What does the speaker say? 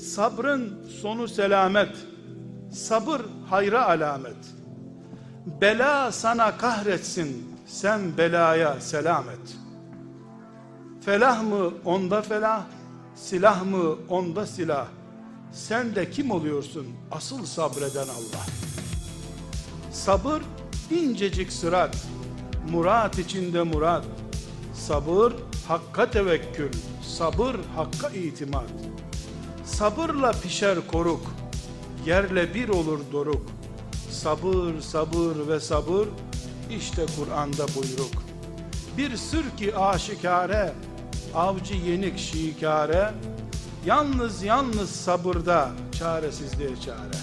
Sabrın sonu selamet. Sabır hayra alamet. Bela sana kahretsin. Sen belaya selam et. Felah mı onda felah, silah mı onda silah. Sen de kim oluyorsun asıl sabreden Allah. Sabır incecik sırat, murat içinde murat. Sabır hakka tevekkül, sabır hakka itimat. Sabırla pişer koruk, yerle bir olur doruk. Sabır, sabır ve sabır, işte Kur'an'da buyruk. Bir sır ki aşikare, avcı yenik şikare, yalnız yalnız sabırda çaresizliğe çare.